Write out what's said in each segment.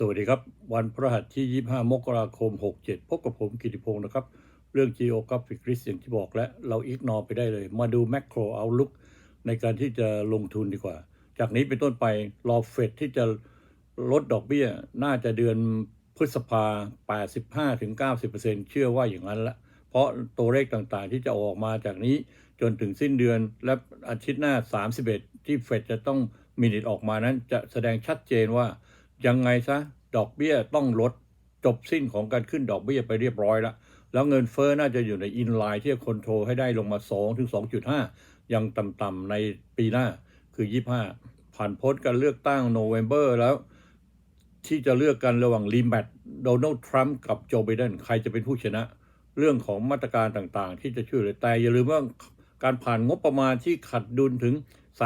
สวัสดีครับ วันพฤหัสที่ 25 มกราคม 67 พบกับผมกิติพงศ์นะครับ เรื่อง Geographic Risk อย่างที่บอกและเราอิกนอไปได้เลย มาดู Macro Outlook ในการที่จะลงทุนดีกว่า จากนี้เป็นต้นไปรอเฟดที่จะลดดอกเบี้ย น่าจะเดือนพฤษภา 85-90%เชื่อว่าอย่างนั้นละ เพราะตัวเลขต่างๆที่จะออกมาจากนี้จนถึงสิ้นเดือนและอาทิตย์หน้า 31 ที่เฟดจะต้องมินิตออกมานั้นจะแสดงชัดเจนว่า ยังไงซะดอกเบี้ยต้องลดจบสิ้นของการขึ้นดอกเบี้ยไปเรียบร้อยแล้ว แล้วเงินเฟ้อน่าจะอยู่ในอินไลน์ที่จะคอนโทรลให้ได้ลงมา 2 ถึง 2.5 ยังต่ำๆในปีหน้าคือ 25 ผ่านพ้นการเลือกตั้งโนเวม ber แล้ว ที่จะเลือกกันระหว่างรีแมทโดนัลด์ทรัมป์กับโจไบเดนใครจะเป็นผู้ชนะ เรื่องของมาตรการต่างๆ ที่จะช่วยเหลือแต่อย่าลืมว่าการผ่านงบประมาณที่ขัดดุลถึง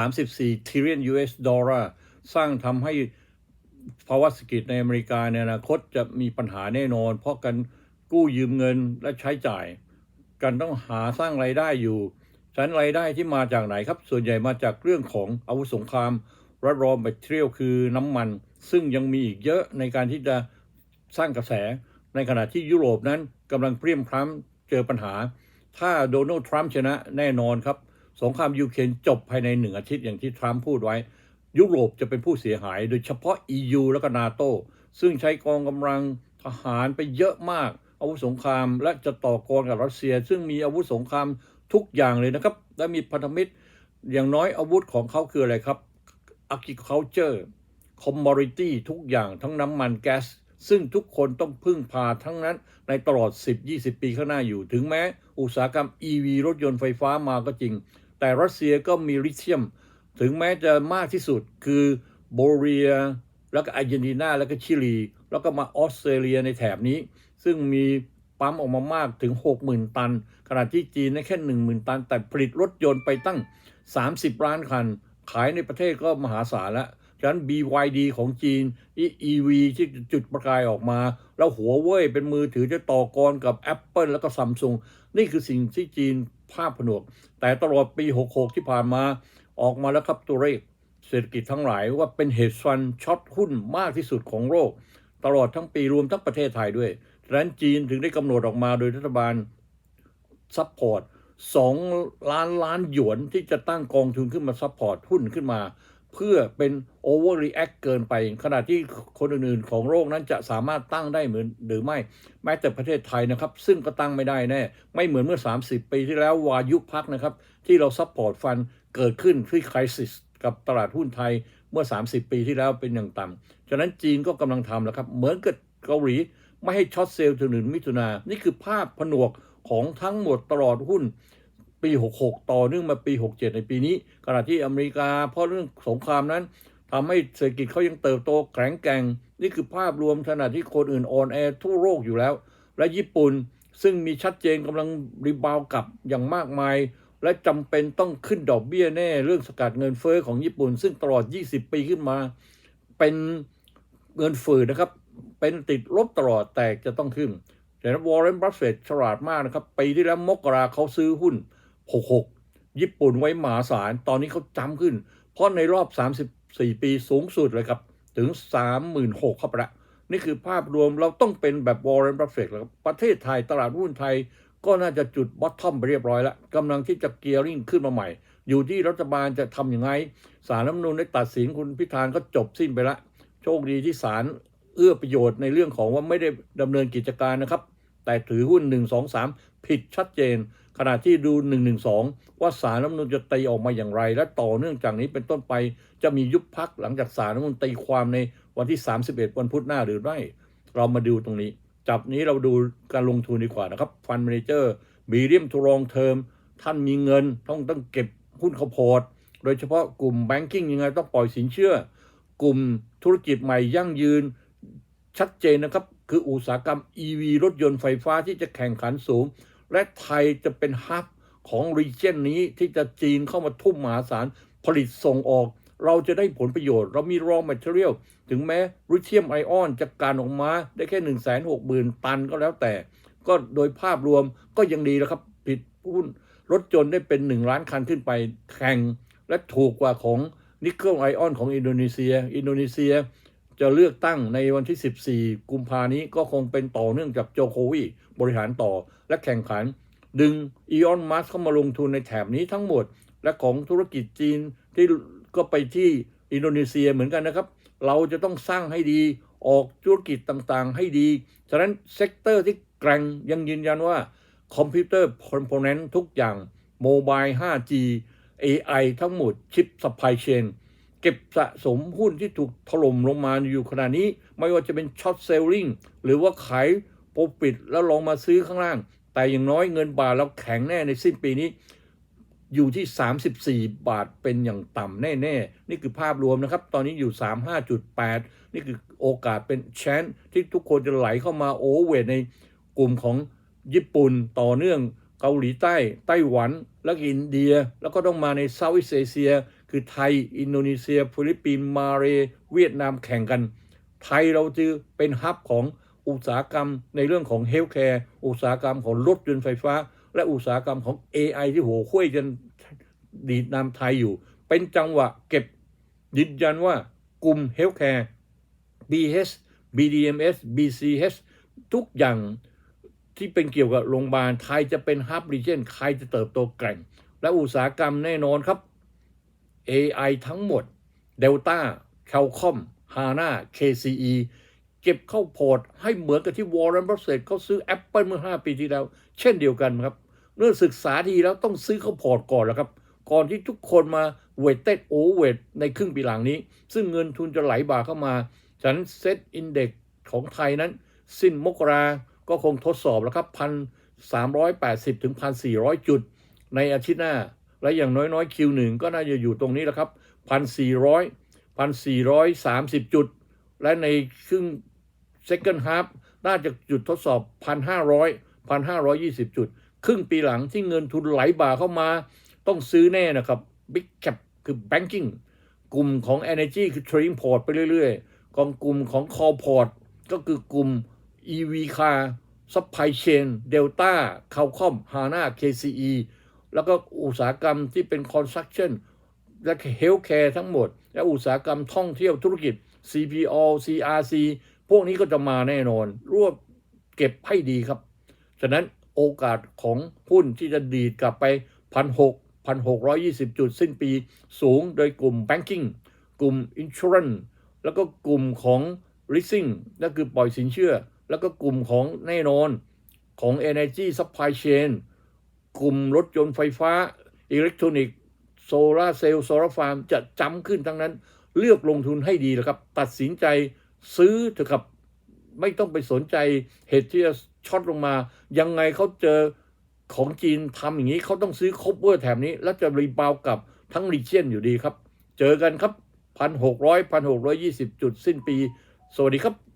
34 trillion US ดอลลาร์สร้างทำให้ ภาวะเศรษฐกิจในอเมริกาในอนาคตจะมีปัญหาแน่นอน เพราะการกู้ยืมเงินและใช้จ่ายการต้องหาสร้างไรายได้อยู่ฉะนั้นรายได้ที่มาจากไหนครับ ส่วนใหญ่มาจากเรื่องของอาวุธสงครามและรอแมทเทียลคือน้ำมัน ซึ่งยังมีอีกเยอะในการที่จะสร้างกระแส ในขณะที่ยุโรปนั้นกำลังเพรียมพร้ำเจอปัญหา ถ้าโดนัลด์ทรัมป์ชนะแน่นอนครับ สงครามยูเครนจบภายในหนึ่งอาทิตย์อย่างที่ทรัมป์พูดไว้ ยุโรปจะเป็นผู้เสียหาย โดยเฉพาะ EU และก็นาโตซึ่งใช้กองกำลังทหารไปเยอะมาก อาวุธสงคราม และจะต่อกรกับรัสเซีย ซึ่งมีอาวุธสงครามทุกอย่างเลยนะครับ และมีพันธมิตรอย่างน้อยอาวุธของเขาคืออะไรครับ agriculture commodity ทุกอย่างทั้งน้ำมันแก๊ส ซึ่งทุกคนต้องพึ่งพาทั้งนั้นในตลอด 10-20 ปีข้างหน้าอยู่ ถึงแม้ อุตสาหกรรม EV รถยนต์ไฟฟ้ามาก็จริง แต่รัสเซียก็มีลิเธียม ถึงแม้จะมากที่สุดคือโบเรีย แล้วก็อาร์เจนตินาแล้วก็ชิลี แล้วก็มาออสเตรเลียในแถบนี้ ซึ่งมีปั๊มออกมามากถึง 60,000 ตัน ขณะที่จีนได้แค่ 10,000 ตัน แต่ผลิตรถยนต์ไปตั้ง 30 ล้านคัน ขายในประเทศก็มหาศาลแล้วฉะนั้น BYD ของจีน EV ที่จุดประกายออกมา แล้วหัวเว่ยเป็นมือถือจะต่อกรกับ Apple แล้วก็ซัมซุงนี่คือสิ่งที่จีนภาพผนวก แต่ตลอดปี 66 ที่ผ่านมา ออกมาแล้วครับตัวเลขเศรษฐกิจทั้งหลายว่าเป็นเหตุฟันช็อตหุ้นมากที่สุดของโลก ตลอดทั้งปีรวมทั้งประเทศไทยด้วยดังนั้นจีนถึงได้กำหนดออกมาโดยรัฐบาลซัพพอร์ต2ล้านล้านหยวนที่จะตั้งกองทุนขึ้นมาซัพพอร์ตหุ้นขึ้นมา เพื่อเป็นโอเวอร์รีแอคเกินไป ขณะที่คนอื่นๆของโลกนั้นจะสามารถตั้งได้เหมือนหรือไม่ แม้แต่ประเทศไทยนะครับ ซึ่งก็ตั้งไม่ได้แน่ ไม่เหมือนเมื่อ 30 ปีที่แล้ววายุพักนะครับ ที่เราซัพพอร์ตฟัน เกิดขึ้นที่คริสิสกับตลาดหุ้นไทยเมื่อ 30 ปีที่แล้วเป็นอย่างต่ำฉะนั้นจีนก็กำลังทำแล้วครับ เหมือนกับเกาหลีไม่ให้ช็อตเซลล์ถึงหนึ่งมิถุนา นี่คือภาพผนวกของทั้งหมดตลอดหุ้นปี 66 ต่อเนื่องมาปี 67 ในปีนี้ ขณะที่อเมริกาเพราะเรื่องสงครามนั้นทำให้เศรษฐกิจเขายังเติบโตแข็งแกร่ง นี่คือภาพรวมขณะที่คนอื่นอ่อนแอทั่วโลกอยู่แล้ว และญี่ปุ่นซึ่งมีชัดเจนกำลังรีบาวกลับอย่างมากมาย และจำเป็นต้องขึ้นดอกเบี้ยแน่ เรื่องสกัดเงินเฟอ้อของญี่ปุ่น ซึ่งตลอด 20 ปีขึ้นมา เป็นเงินฝืนนะครับ เป็นติดลบตลอดแต่จะต้องขึ้น แต่วอร์เรนบัฟเฟตฉลาดมากนะครับ ปีที่แล้วมกราเขาซื้อหุ้น 66 ญี่ปุ่นไว้หมาศาล ตอนนี้เขาจำขึ้น เพราะในรอบ 34 ปีสูงสุดเลยครับ ถึง 36,000ครับละนี่คือภาพรวมเราต้องเป็นแบบวอร์เรนบัฟเฟตแล้วครับประเทศไทยตลาดหุ้นไทย ก็น่าจะจุดบอททอมไปเรียบร้อยแล้วกำลังที่จะเกียร์ริ่งขึ้นมาใหม่ อยู่ที่รัฐบาลจะทำยังไงสารรัฐมนูญได้ตัดสินคุณพิธานก็จบสิ้นไปละโชคดีที่ศาลเอื้อประโยชน์ในเรื่องของว่าไม่ได้ดำเนินกิจการนะครับ แต่ถือหุ้น 1 2 3 ผิดชัดเจน ขณะที่ดู 1 1 2 ว่าสารรัฐธรรมนูญจะตีออกมาอย่างไร และต่อเนื่องจากนี้เป็นต้นไปจะมียุบพักหลังจากสารรัฐมนูญตีความในวันที่ 31 วันพุธหน้าหรือไม่เรามาดูตรงนี้ จับนี้เราดูการลงทุนดีกว่านะครับฟันเมนเจอร์มีเรียมทูรองเทอม ท่านมีเงินต้องต้องเก็บหุ้นข้าวโพดโดยเฉพาะกลุ่มแบงกิ้งยังไงต้องปล่อยสินเชื่อ กลุ่มธุรกิจใหม่ยั่งยืนชัดเจนนะครับ คืออุตสาหกรรม EV รถยนต์ไฟฟ้าที่จะแข่งขันสูง และไทยจะเป็นฮับของรีเจนนี้ที่จะจีนเข้ามาทุ่มมหาศาลผลิตส่งออก เราจะได้ผลประโยชน์ เรามี raw material ถึงแม้ริเทียมไอออนจะการออกมาได้แค่ 1 6 0 0 0 0 ตันก็แล้วแต่ ก็โดยภาพรวมก็ยังดีแล้วครับ ผิดหุ้นรถยนได้เป็น 1 ล้านคันขึ้นไปแข่ง และถูกกว่าของนิกเกิลไอออนของอินโดนีเซีย อินโดนีเซียจะเลือกตั้งในวันที่ 14 กุมภานี้ก็คงเป็นต่อเนื่องจากโจโควิบริหารต่อและแข่งขัน ดึงอีออนมัสเข้ามาลงทุนในแถบนี้ทั้งหมด และของธุรกิจจีนที่ ก็ไปที่อินโดนีเซียเหมือนกันนะครับ เราจะต้องสร้างให้ดีออกธุรกิจต่างๆ ให้ดี ฉะนั้นเซกเตอร์ที่แกร่งยังยืนยันว่าคอมพิวเตอร์คอมโพเนนต์ทุกอย่างโมบาย 5G AI ทั้งหมดชิป supply chain เก็บสะสมหุ้นที่ถูกถล่มลงมาอยู่ขณะนี้ ไม่ว่าจะเป็นช็อตเซลลิงหรือว่าขายโปรฟิตแล้วลองมาซื้อข้างล่าง แต่อย่างน้อยเงินบาทเราแข็งแน่ในสิ้นปีนี้ อยู่ที่ 34 บาทเป็นอย่างต่ำแน่ๆ นี่คือภาพรวมนะครับ ตอนนี้อยู่ 35.8 นี่คือโอกาสเป็นแชนที่ทุกคนจะไหลเข้ามาโอเวอร์เวทในกลุ่มของญี่ปุ่นต่อเนื่องเกาหลีใต้ ไต้หวัน แล้วก็อินเดีย แล้วก็ต้องมาในเซาท์อีสเอเชีย คือไทย อินโดนีเซีย ฟิลิปปินส์มาเลเวียดนามแข่งกัน ไทยเราจะเป็นฮับของอุตสาหกรรมในเรื่องของเฮลท์แคร์อุตสาหกรรมของรถยนต์ไฟฟ้า และอุตสาหกรรมของ AI ที่โหคุยกันดีดนำไทยอยู่ เป็นจังหวะเก็บยืนยันว่ากลุ่มเฮลท์แคร์ BH BDMS BCH ทุกอย่างที่เป็นเกี่ยวกับโรงพยาบาลไทยจะเป็นฮับรีเจนใครจะเติบโตแกร่ง และอุตสาหกรรมแน่นอนครับ AI ทั้งหมด Delta Qualcomm HANA KCE เก็บเข้าพอร์ตให้เหมือนกับที่วอร์เรนบัฟเฟตเขาซื้อ Apple เมื่อ 5 ปีที่แล้ว เช่นเดียวกันครับ เมื่อศึกษาดีแล้วต้องซื้อเข้าพอร์ตก่อนแล้วครับ ก่อนที่ทุกคนมาเวทเต็ดโอเวทในครึ่งปีหลังนี้ ซึ่งเงินทุนจะไหลบ่าเข้ามาฉะนั้นเซ็ตอินเด็กของไทยนั้น สิ้นมกราก็คงทดสอบแล้วครับพันสามร้อยแปดสิบถึงพันสี่ร้อยจุด ในอาทิตย์หน้า และอย่างน้อยๆ Q1 ก็น่าจะอยู่ตรงนี้แหละครับพันสี่ร้อยพันสี่ร้อยสามสิบจุด และในครึ่ง second half น่าจะจุดทดสอบพันห้าร้อยพันห้าร้อยยี่สิบจุด ครึ่งปีหลังที่เงินทุนไหลบ่าเข้ามา ต้องซื้อแน่นะครับ Big Cap คือ Banking กลุ่มของ Energy คือ Trading Port ไปเรื่อยๆ กองกลุ่มของ Call Port ก็คือกลุ่ม EV Car Supply Chain Delta Qualcomm HANA KCE แล้วก็อุตสาหกรรมที่เป็น Construction และ Healthcare ทั้งหมด และอุตสาหกรรมท่องเที่ยวธุรกิจ CPO CRC พวกนี้ก็จะมาแน่นอน รวบเก็บให้ดีครับ ฉะนั้นโอกาสของหุ้นที่จะดีดกลับไปพันหกพันหกร้อยี่สิบจุดสิ้นปีสูงโดยกลุ่ม Banking กลุ่ม Insurance แล้วก็กลุ่มของ Leasing นั่นคือปล่อยสินเชื่อ แล้วก็กลุ่มของแน่นอนของ Energy Supply Chain กลุ่มรถยนต์ไฟฟ้าอิเล็กทรอนิกส์โซลาเซลล์โซลาร์ฟาร์มจะจำขึ้นทั้งนั้น เลือกลงทุนให้ดีนะครับ ตัดสินใจ ซื้อเถอะครับไม่ต้องไปสนใจเหตุที่จะช็อตลงมา ยังไงเขาเจอของจีนทำอย่างนี้เขาต้องซื้อคบเวอร์แถมนี้ แล้วจะรีบาวกับทั้งรีเชียนอยู่ดีครับ เจอกันครับพันหกร้อยพันหกร้อยยี่สิบจุดสิ้นปี สวัสดีครับ